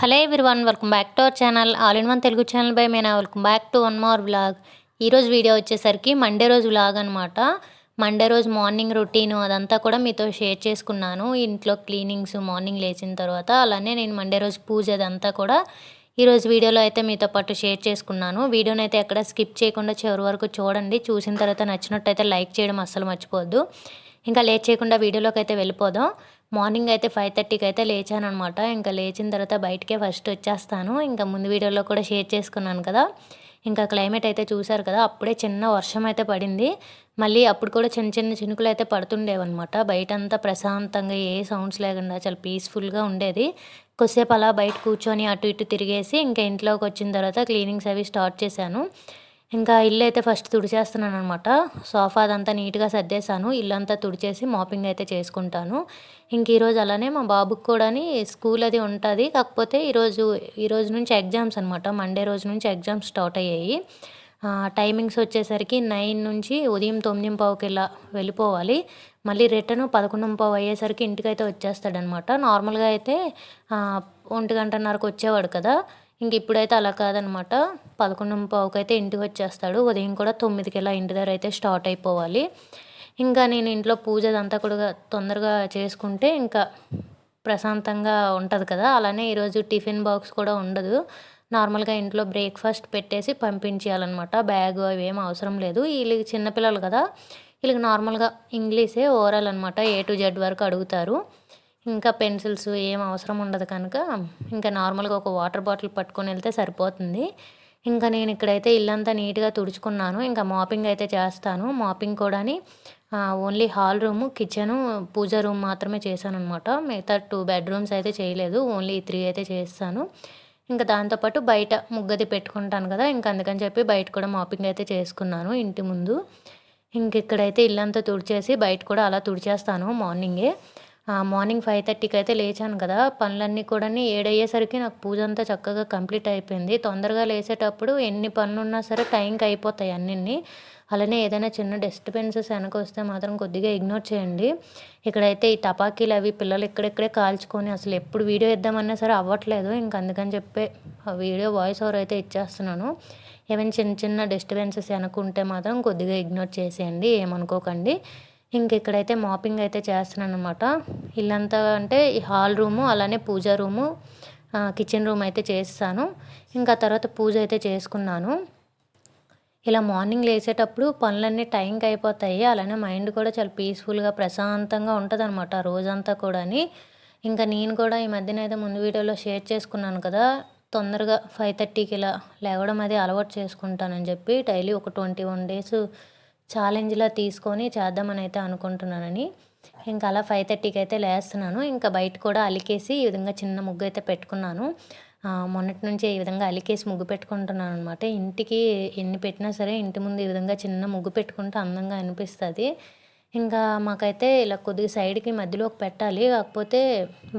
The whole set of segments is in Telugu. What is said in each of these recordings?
Hello one welcome back to our channel. All in one Telugu channel by Meena. Welcome back to one more vlog. ఈరోజు వీడియో వచ్చేసరికి మండే రోజు వ్లాగ్ అనమాట మండే రోజు మార్నింగ్ రొటీన్ అదంతా కూడా మీతో షేర్ చేసుకున్నాను. ఇంట్లో క్లీనింగ్స్ మార్నింగ్ లేచిన తర్వాత అలానే నేను మండే రోజు పూజ అదంతా కూడా ఈరోజు వీడియోలో అయితే మీతో పాటు షేర్ చేసుకున్నాను. వీడియోని అయితే ఎక్కడ స్కిప్ చేయకుండా చివరి వరకు చూడండి. చూసిన తర్వాత నచ్చినట్టయితే లైక్ చేయడం అస్సలు మర్చిపోద్దు ఇంకా లేట్ చేయకుండా వీడియోలోకి అయితే వెళ్ళిపోదాం. మార్నింగ్ అయితే ఫైవ్ థర్టీకి అయితే లేచాను అనమాట ఇంకా లేచిన తర్వాత బయటకే ఫస్ట్ వచ్చేస్తాను. ఇంకా ముందు వీడియోలో కూడా షేర్ చేసుకున్నాను కదా. ఇంకా క్లైమేట్ అయితే చూశారు కదా. అప్పుడే చిన్న వర్షం అయితే పడింది. మళ్ళీ అప్పుడు కూడా చిన్న చిన్న చినుకులు అయితే పడుతుండేవన్నమాట బయట అంతా ప్రశాంతంగా ఏ సౌండ్స్ లేకుండా చాలా పీస్ఫుల్గా ఉండేది. కొద్దిసేపు అలా బయట కూర్చొని అటు ఇటు తిరిగేసి ఇంకా ఇంట్లోకి వచ్చిన తర్వాత క్లీనింగ్స్ అవి స్టార్ట్ చేశాను. ఇంకా ఇల్లు అయితే ఫస్ట్ తుడిచేస్తున్నాను అనమాట సోఫా అదంతా నీట్గా సర్దేశాను. ఇల్లు అంతా తుడిచేసి మాపింగ్ అయితే చేసుకుంటాను. ఇంక ఈరోజు అలానే మా బాబుకి కూడా స్కూల్ అది ఉంటుంది. కాకపోతే ఈరోజు ఈరోజు నుంచి ఎగ్జామ్స్ అనమాట మండే రోజు నుంచి ఎగ్జామ్స్ స్టార్ట్ అయ్యాయి. టైమింగ్స్ వచ్చేసరికి నైన్ నుంచి ఉదయం తొమ్మిది పావుకిలా వెళ్ళిపోవాలి. మళ్ళీ రిటర్న్ పదకొండు పావు అయ్యేసరికి ఇంటికైతే వచ్చేస్తాడనమాట నార్మల్గా అయితే ఒంటి గంటన్నరకు వచ్చేవాడు కదా. ఇంక ఇప్పుడైతే అలా కాదనమాట. పదకొండు పావుకి అయితే ఇంటికి వచ్చేస్తాడు. ఉదయం కూడా తొమ్మిదికి ఇలా ఇంటి దగ్గర అయితే స్టార్ట్ అయిపోవాలి. ఇంకా నేను ఇంట్లో పూజ అదంతా కూడా తొందరగా చేసుకుంటే ఇంకా ప్రశాంతంగా ఉంటుంది కదా. అలానే ఈరోజు టిఫిన్ బాక్స్ కూడా ఉండదు. నార్మల్గా ఇంట్లో బ్రేక్ఫాస్ట్ పెట్టేసి పంపించేయాలన్నమాట. బ్యాగ్ అవేం అవసరం లేదు. వీళ్ళకి చిన్నపిల్లలు కదా. వీళ్ళకి నార్మల్గా ఇంగ్లీషే ఓవరాల్ అనమాట ఏ టు జెడ్ వరకు అడుగుతారు. ఇంకా పెన్సిల్స్ ఏం అవసరం ఉండదు కనుక ఇంకా నార్మల్గా ఒక వాటర్ బాటిల్ పట్టుకొని వెళ్తే సరిపోతుంది. ఇంకా నేను ఇక్కడైతే ఇల్లంతా నీట్గా తుడుచుకున్నాను. ఇంకా మాపింగ్ అయితే చేస్తాను. మాపింగ్ కూడా ఓన్లీ హాల్ రూము కిచెను పూజ రూమ్ మాత్రమే చేశాను అనమాట మిగతా టూ బెడ్రూమ్స్ అయితే చేయలేదు. ఓన్లీ త్రీ అయితే చేస్తాను. ఇంకా దాంతోపాటు బయట ముగ్గది పెట్టుకుంటాను కదా ఇంకా అందుకని చెప్పి బయట కూడా మాపింగ్ అయితే చేసుకున్నాను ఇంటి ముందు. ఇంక ఇక్కడైతే ఇల్లంతా తుడిచేసి బయట కూడా అలా తుడిచేస్తాను మార్నింగే. మార్నింగ్ ఫైవ్ థర్టీకి అయితే లేచాను కదా. పనులన్నీ కూడా ఏడయ్యేసరికి నాకు పూజ అంతా చక్కగా కంప్లీట్ అయిపోయింది. తొందరగా లేచేటప్పుడు ఎన్ని పనులు ఉన్నా సరే టైంకి అయిపోతాయి అన్నీ అలానే ఏదైనా చిన్న డిస్టర్బెన్సెస్ వెనక వస్తే మాత్రం కొద్దిగా ఇగ్నోర్ చేయండి. ఇక్కడైతే ఈ టపాకీలు అవి పిల్లలు ఇక్కడెక్కడే కాల్చుకొని అసలు ఎప్పుడు వీడియో ఇద్దామన్నా సరే అవ్వట్లేదు. ఇంక అందుకని చెప్పి ఆ వీడియో వాయిస్ ఓవర్ అయితే ఇచ్చేస్తున్నాను. ఏమైనా చిన్న చిన్న డిస్టర్బెన్సెస్ వెనక ఉంటే మాత్రం కొద్దిగా ఇగ్నోర్ చేసేయండి. ఏమనుకోకండి. ఇంక ఇక్కడైతే మాపింగ్ అయితే చేస్తున్నాను అనమాట ఇల్లంతా అంటే ఈ హాల్ రూము అలానే పూజ రూము కిచెన్ రూమ్ అయితే చేస్తాను ఇంకా తర్వాత పూజ అయితే చేసుకున్నాను. ఇలా మార్నింగ్ లేచేటప్పుడు పనులన్నీ టైంకి అయిపోతాయి. అలానే మైండ్ కూడా చాలా పీస్ఫుల్గా ప్రశాంతంగా ఉంటుంది అనమాట రోజంతా కూడా ఇంకా నేను కూడా ఈ మధ్యన అయితే ముందు వీడియోలో షేర్ చేసుకున్నాను కదా తొందరగా ఫైవ్ థర్టీకి ఇలా లేవడం అది అలవాటు చేసుకుంటానని చెప్పి డైలీ ఒక ట్వంటీ వన్ డేస్ ఛాలెంజ్లా తీసుకొని చేద్దామని అయితే అనుకుంటున్నానని. ఇంకా అలా ఫైవ్ థర్టీకి అయితే లేస్తున్నాను. ఇంకా బయట కూడా అలికేసి ఈ విధంగా చిన్న ముగ్గు అయితే పెట్టుకున్నాను. మొన్నటి నుంచి ఈ విధంగా అలికేసి ముగ్గు పెట్టుకుంటున్నాను అనమాట ఇంటికి ఎన్ని పెట్టినా సరే ఇంటి ముందు ఈ విధంగా చిన్న ముగ్గు పెట్టుకుంటే అందంగా అనిపిస్తుంది. ఇంకా మాకైతే ఇలా కొద్దిగా సైడ్కి మధ్యలో పెట్టాలి. కాకపోతే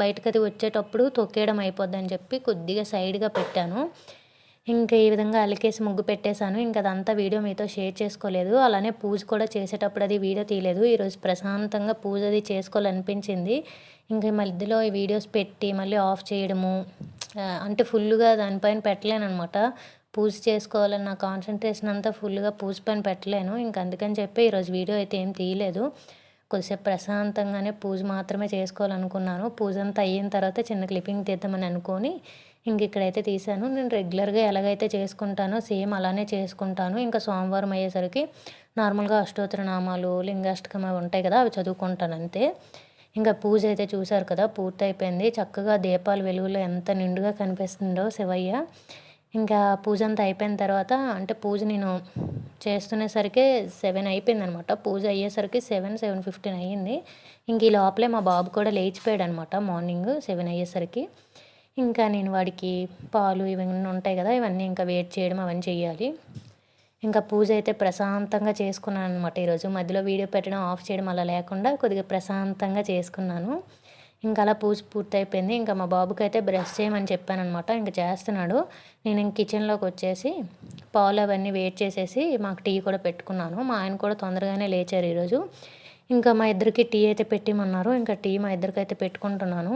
బయటకు అది వచ్చేటప్పుడు తొక్కేయడం అయిపోద్ది అని చెప్పి కొద్దిగా సైడ్గా పెట్టాను. ఇంకా ఈ విధంగా అలికేసి ముగ్గు పెట్టేశాను. ఇంకా అదంతా వీడియో మీతో షేర్ చేసుకోలేదు. అలానే పూజ కూడా చేసేటప్పుడు అది వీడియో తీయలేదు. ఈరోజు ప్రశాంతంగా పూజ అది చేసుకోవాలనిపించింది. ఇంకా మధ్యలో ఈ వీడియోస్ పెట్టి మళ్ళీ ఆఫ్ చేయడము అంటే ఫుల్గా దానిపైన పెట్టలేను అనమాట పూజ నా కాన్సన్ట్రేషన్ అంతా ఫుల్గా పూజ పైన పెట్టలేను. ఇంకా అందుకని చెప్పి ఈరోజు వీడియో అయితే ఏం తీయలేదు. కొద్దిసేపు ప్రశాంతంగానే పూజ మాత్రమే చేసుకోవాలనుకున్నాను. పూజ అంతా అయిన తర్వాత చిన్న క్లిప్పింగ్ తీద్దామని అనుకొని ఇంక ఇక్కడైతే తీసాను నేను రెగ్యులర్గా ఎలాగైతే చేసుకుంటానో సేమ్ అలానే చేసుకుంటాను. ఇంకా సోమవారం అయ్యేసరికి నార్మల్గా అష్టోత్తర నామాలు లింగాష్టకం అవి ఉంటాయి కదా అవి చదువుకుంటాను అంతే. ఇంకా పూజ అయితే చూశారు కదా పూర్తి అయిపోయింది చక్కగా దీపాలు వెలుగులో ఎంత నిండుగా కనిపిస్తుందో శివయ్య. ఇంకా పూజ అంతా అయిపోయిన తర్వాత అంటే పూజ నేను చేస్తునేసరికి సెవెన్ అయిపోయింది అనమాట పూజ అయ్యేసరికి సెవెన్ సెవెన్ ఫిఫ్టీన్ అయ్యింది. ఇంక ఈ లోపలే మా బాబు కూడా లేచిపోయాడు అనమాట మార్నింగ్ సెవెన్ అయ్యేసరికి. ఇంకా నేను వాడికి పాలు ఇవన్నీ ఉంటాయి కదా ఇవన్నీ ఇంకా వెయిట్ చేయడం అవన్నీ చేయాలి ఇంకా పూజ అయితే ప్రశాంతంగా చేసుకున్నాను అనమాట ఈరోజు. మధ్యలో వీడియో పెట్టడం ఆఫ్ చేయడం అలా లేకుండా కొద్దిగా ప్రశాంతంగా చేసుకున్నాను. ఇంకా అలా పూజ పూర్తయిపోయింది. ఇంకా మా బాబుకి అయితే బ్రష్ చేయమని చెప్పాను అనమాట ఇంకా చేస్తున్నాడు. నేను ఇంక కిచెన్లోకి వచ్చేసి పాలు అవన్నీ వెయిట్ చేసేసి మాకు టీ కూడా పెట్టుకున్నాను. మా ఆయన కూడా తొందరగానే లేచారు ఈరోజు. ఇంకా మా ఇద్దరికి టీ అయితే పెట్టిమన్నారు. ఇంకా టీ మా ఇద్దరికి అయితే పెట్టుకుంటున్నాను.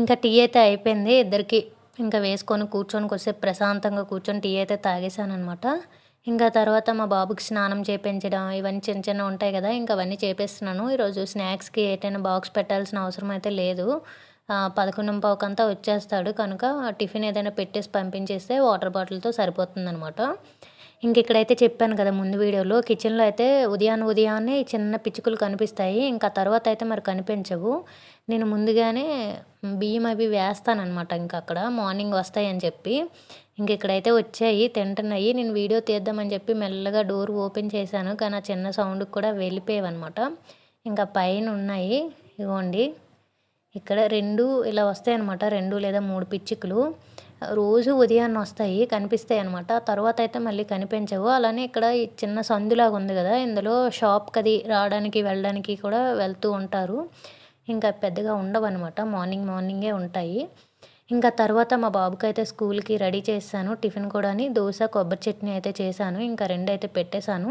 ఇంకా టీ అయితే అయిపోయింది. ఇద్దరికి ఇంకా వేసుకొని కూర్చొని కొద్దిసేపు ప్రశాంతంగా కూర్చొని టీ అయితే తాగేసాను అనమాట ఇంకా తర్వాత మా బాబుకి స్నానం చేయించడం ఇవన్నీ చిన్న చిన్న ఉంటాయి కదా ఇంకా అవన్నీ చేపిస్తున్నాను. ఈరోజు స్నాక్స్కి ఏటైనా బాక్స్ పెట్టాల్సిన అవసరం అయితే లేదు. పదకొండు పావుకంతా వచ్చేస్తాడు కనుక టిఫిన్ ఏదైనా పెట్టేసి పంపించేస్తే వాటర్ బాటిల్తో సరిపోతుందనమాట ఇంక ఇక్కడైతే చెప్పాను కదా ముందు వీడియోలో కిచెన్లో అయితే ఉదయాన్నే ఉదయాన్నే చిన్న పిచ్చుకలు కనిపిస్తాయి. ఇంకా తర్వాత అయితే మరి కనిపించవు. నేను ముందుగానే బియ్యం అవి వేస్తానమాట ఇంకా అక్కడ. మార్నింగ్ వస్తాయని చెప్పి. ఇంక ఇక్కడైతే వచ్చాయి తింటున్నాయి. నేను వీడియో తీద్దామని చెప్పి మెల్లగా డోర్ ఓపెన్ చేశాను. కానీ ఆ చిన్న సౌండ్కి కూడా వెళ్ళిపోయావన్నమాట. ఇంకా పైన ఉన్నాయి. ఇవ్వండి ఇక్కడ రెండు ఇలా వస్తాయి అనమాట రెండు లేదా మూడు పిచ్చుకలు. రోజు ఉదయాన్నే వస్తాయి కనిపిస్తాయి అనమాట తర్వాత అయితే మళ్ళీ కనిపించవు. అలానే ఇక్కడ చిన్న సందులాగా ఉంది కదా. ఇందులో షాప్కి అది రావడానికి వెళ్ళడానికి కూడా వెళ్తూ ఉంటారు. ఇంకా పెద్దగా ఉండవు అనమాట మార్నింగ్ మార్నింగే ఉంటాయి. ఇంకా తర్వాత మా బాబుకి అయితే స్కూల్కి రెడీ చేశాను. టిఫిన్ కూడా దోశ కొబ్బరి చట్నీ అయితే చేశాను. ఇంకా రెండు అయితే పెట్టేశాను.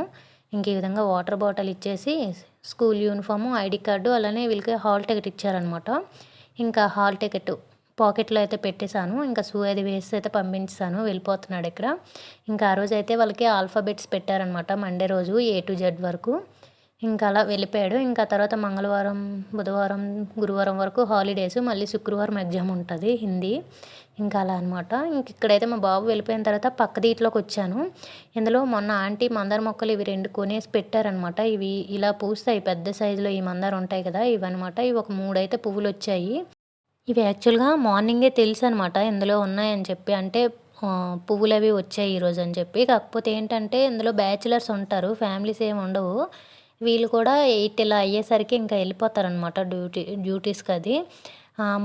ఇంక ఈ విధంగా వాటర్ బాటిల్ ఇచ్చేసి స్కూల్ యూనిఫాము ఐడి కార్డు అలానే వీళ్ళకి హాల్ టికెట్ ఇచ్చారనమాట ఇంకా హాల్ టికెట్ పాకెట్లో అయితే పెట్టేశాను. ఇంకా సూ అది వేసి అయితే పంపించాను వెళ్ళిపోతున్నాడు ఇక్కడ. ఇంకా ఆ రోజు అయితే వాళ్ళకి ఆల్ఫాబెట్స్ పెట్టారనమాట మండే రోజు ఏ టు జెడ్ వరకు. ఇంకా అలా వెళ్ళిపోయాడు. ఇంకా తర్వాత మంగళవారం బుధవారం గురువారం వరకు హాలిడేస్ మళ్ళీ శుక్రవారం ఎగ్జామ్ ఉంటుంది హిందీ. ఇంకా అలా అనమాట ఇంక ఇక్కడైతే మా బాబు వెళ్ళిపోయిన తర్వాత పక్క దీంట్లోకి వచ్చాను. ఇందులో మొన్న ఆంటీ మందార మొక్కలు ఇవి రెండు కొనేసి పెట్టారనమాట ఇవి ఇలా పూస్తాయి పెద్ద సైజులో ఈ మందారం ఉంటాయి కదా ఇవన్నమాట. ఇవి ఒక మూడైతే పువ్వులు వచ్చాయి. ఇవి యాక్చువల్గా మార్నింగే తెలుసు అనమాట ఇందులో ఉన్నాయని చెప్పి. అంటే పువ్వులు అవి వచ్చాయి ఈరోజు అని చెప్పి. కాకపోతే ఏంటంటే ఇందులో బ్యాచిలర్స్ ఉంటారు ఫ్యామిలీస్ ఏమి ఉండవు. వీళ్ళు కూడా ఎయిట్ ఇలా అయ్యేసరికి ఇంకా వెళ్ళిపోతారనమాట డ్యూటీ డ్యూటీస్కి అది.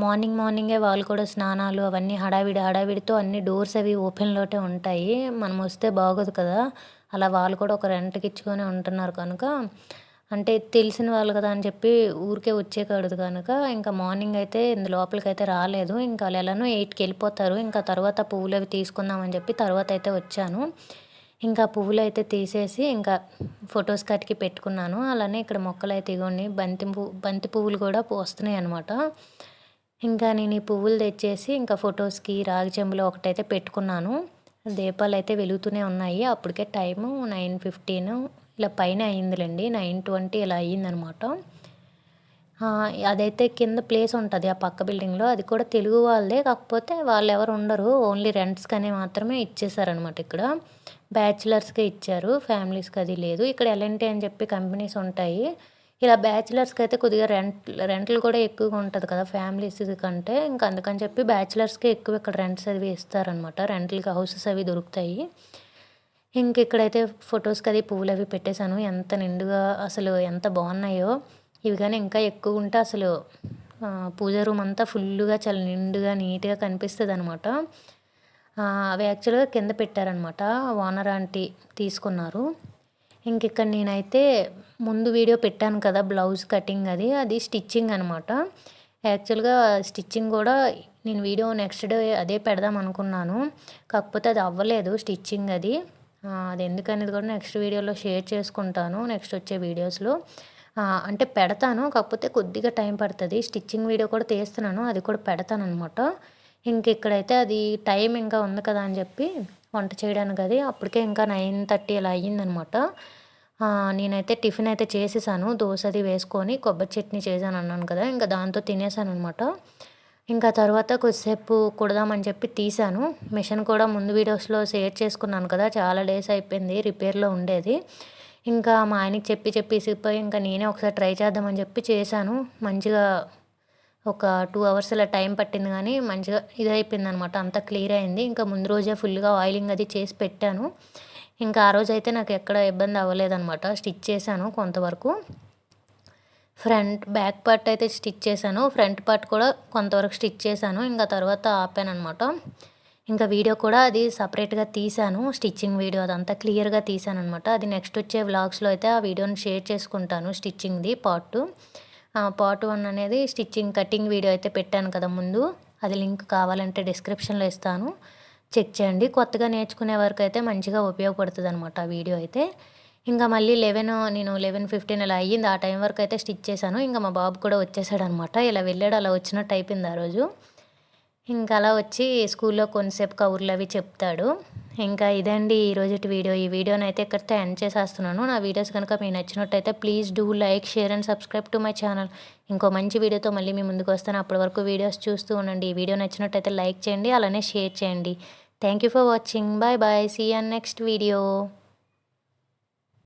మార్నింగ్ మార్నింగే వాళ్ళు కూడా స్నానాలు అవన్నీ హడావిడి హడావిడితో అన్ని డోర్స్ అవి ఓపెన్లోటే ఉంటాయి. మనం వస్తే బాగోదు కదా. అలా వాళ్ళు కూడా ఒక రెంట్కి ఇచ్చుకొని ఉంటున్నారు కనుక. అంటే తెలిసిన వాళ్ళు కదా అని చెప్పి ఊరికే వచ్చేకూడదు కనుక. ఇంకా మార్నింగ్ అయితే లోపలికి అయితే రాలేదు. ఇంకా వాళ్ళు ఎలానో ఎయిట్కి వెళ్ళిపోతారు. ఇంకా తర్వాత పువ్వులు అవి తీసుకుందామని చెప్పి తర్వాత అయితే వచ్చాను. ఇంకా పువ్వులు అయితే తీసేసి ఇంకా ఫొటోస్ కట్కి పెట్టుకున్నాను. అలానే ఇక్కడ మొక్కలు అయితే ఇగోండి బంతి పువ్వు బంతి పువ్వులు కూడా పోస్తున్నాయి అనమాట ఇంకా నేను ఈ పువ్వులు తెచ్చేసి ఇంకా ఫొటోస్కి రాగి చెంబులో ఒకటైతే పెట్టుకున్నాను. దీపాలు అయితే వెలుగుతూనే ఉన్నాయి. అప్పటికే టైము నైన్ ఫిఫ్టీన్ ఇలా పైన అయిందిలేండి నైన్ ట్వంటీ ఇలా అయ్యిందనమాట అదైతే కింద ప్లేస్ ఉంటుంది ఆ పక్క బిల్డింగ్లో. అది కూడా తెలుగు వాళ్ళదే కాకపోతే వాళ్ళు ఎవరు ఉండరు. ఓన్లీ రెంట్స్కనే మాత్రమే ఇచ్చేసారనమాట ఇక్కడ. బ్యాచిలర్స్కే ఇచ్చారు. ఫ్యామిలీస్కి అది లేదు. ఇక్కడ ఎల్ఎన్టీ అని చెప్పి కంపెనీస్ ఉంటాయి. ఇలా బ్యాచిలర్స్కి అయితే కొద్దిగా రెంట్ రెంట్లు కూడా ఎక్కువగా ఉంటుంది కదా ఫ్యామిలీస్ కంటే. ఇంకా అందుకని చెప్పి బ్యాచిలర్స్కే ఎక్కువ ఇక్కడ రెంట్స్ అవి ఇస్తారనమాట రెంట్లకి హౌసెస్ అవి దొరుకుతాయి. ఇంక ఇక్కడైతే ఫొటోస్కి అది పువ్వులు అవి పెట్టేశాను. ఎంత నిండుగా అసలు ఎంత బాగున్నాయో. ఇవి కానీ ఇంకా ఎక్కువ ఉంటే అసలు పూజ రూమ్ అంతా ఫుల్గా చాలా నిండుగా నీట్గా కనిపిస్తుంది అనమాట అవి యాక్చువల్గా కింద పెట్టారనమాట ఓనర్ ఆంటీ తీసుకున్నారు. ఇంక ఇక్కడ నేనైతే ముందు వీడియో పెట్టాను కదా బ్లౌజ్ కటింగ్ అది అది స్టిచ్చింగ్ అనమాట యాక్చువల్గా స్టిచ్చింగ్ కూడా నేను వీడియో నెక్స్ట్ డే అదే పెడదాం అనుకున్నాను. కాకపోతే అది అవ్వలేదు స్టిచ్చింగ్ అది. అది ఎందుకనేది కూడా నెక్స్ట్ వీడియోలో షేర్ చేసుకుంటాను నెక్స్ట్ వచ్చే వీడియోస్లో. అంటే పెడతాను. కాకపోతే కొద్దిగా టైం పడుతుంది. స్టిచ్చింగ్ వీడియో కూడా తీస్తున్నాను. అది కూడా పెడతాను అనమాట ఇంక ఇక్కడైతే అది టైం ఇంకా ఉంది కదా అని చెప్పి వంట చేయడానికి అది. అప్పటికే ఇంకా నైన్ థర్టీ అలా అయ్యిందనమాట నేనైతే టిఫిన్ అయితే చేసేసాను. దోశ అది వేసుకొని కొబ్బరి చట్నీ చేశాను అన్నాను కదా. ఇంకా దాంతో తినేసాను అనమాట ఇంకా తర్వాత కొద్దిసేపు కుడదామని చెప్పి తీశాను. మిషన్ కూడా ముందు వీడియోస్లో షేర్ చేసుకున్నాను కదా. చాలా డేస్ అయిపోయింది రిపేర్లో ఉండేది. ఇంకా మా ఆయనకి చెప్పి చెప్పి ఇసిగిపోయి ఇంకా నేనే ఒకసారి ట్రై చేద్దామని చెప్పి చేశాను. మంచిగా ఒక టూ అవర్స్ అలా టైం పట్టింది కానీ మంచిగా ఇది అనమాట అంతా క్లియర్ అయింది. ఇంకా ముందు రోజే ఫుల్గా ఆయిలింగ్ అది చేసి పెట్టాను. ఇంకా ఆ రోజు అయితే నాకు ఎక్కడ ఇబ్బంది అవ్వలేదన్నమాట. స్టిచ్ చేశాను కొంతవరకు. ఫ్రంట్ బ్యాక్ పార్ట్ అయితే స్టిచ్ చేశాను. ఫ్రంట్ పార్ట్ కూడా కొంతవరకు స్టిచ్ చేశాను. ఇంకా తర్వాత ఆపాను అనమాట ఇంకా వీడియో కూడా అది సపరేట్గా తీశాను. స్టిచ్చింగ్ వీడియో అదంతా క్లియర్గా తీశాను అనమాట అది నెక్స్ట్ వచ్చే వ్లాగ్స్లో అయితే ఆ వీడియోని షేర్ చేసుకుంటాను స్టిచ్చింగ్ది పార్ట్ టూ పార్ట్ వన్ అనేది స్టిచ్చింగ్ కటింగ్ వీడియో అయితే పెట్టాను కదా ముందు. అది లింక్ కావాలంటే డిస్క్రిప్షన్లో ఇస్తాను. చెక్ చేయండి. కొత్తగా నేర్చుకునే వరకు అయితే మంచిగా ఉపయోగపడుతుంది అనమాట ఆ వీడియో అయితే. ఇంకా మళ్ళీ లెవెన్ నేను లెవెన్ ఫిఫ్టీన్ అలా అయ్యింది. ఆ టైం వరకు అయితే స్టిచ్ చేశాను. ఇంకా మా బాబు కూడా వచ్చేసాడు అనమాట ఇలా వెళ్ళాడు అలా వచ్చినట్టు అయిపోయింది ఆ రోజు. ఇంకా అలా వచ్చి స్కూల్లో కొంతసేపు కబుర్లు అవి చెప్తాడు. ఇంకా ఇదండి ఈరోజు వీడియో. ఈ వీడియోని అయితే ఇక్కడితో ఎండ్ చేసేస్తున్నాను. నా వీడియోస్ కనుక మీకు నచ్చినట్టయితే please do like share and subscribe to my channel. ఇంకో మంచి వీడియోతో మళ్ళీ మీ ముందుకు వస్తాను. అప్పటి వరకు వీడియోస్ చూస్తూ ఉండండి. ఈ వీడియో నచ్చినట్టయితే లైక్ చేయండి. అలానే షేర్ చేయండి. Thank you for watching. Bye bye. See on next video.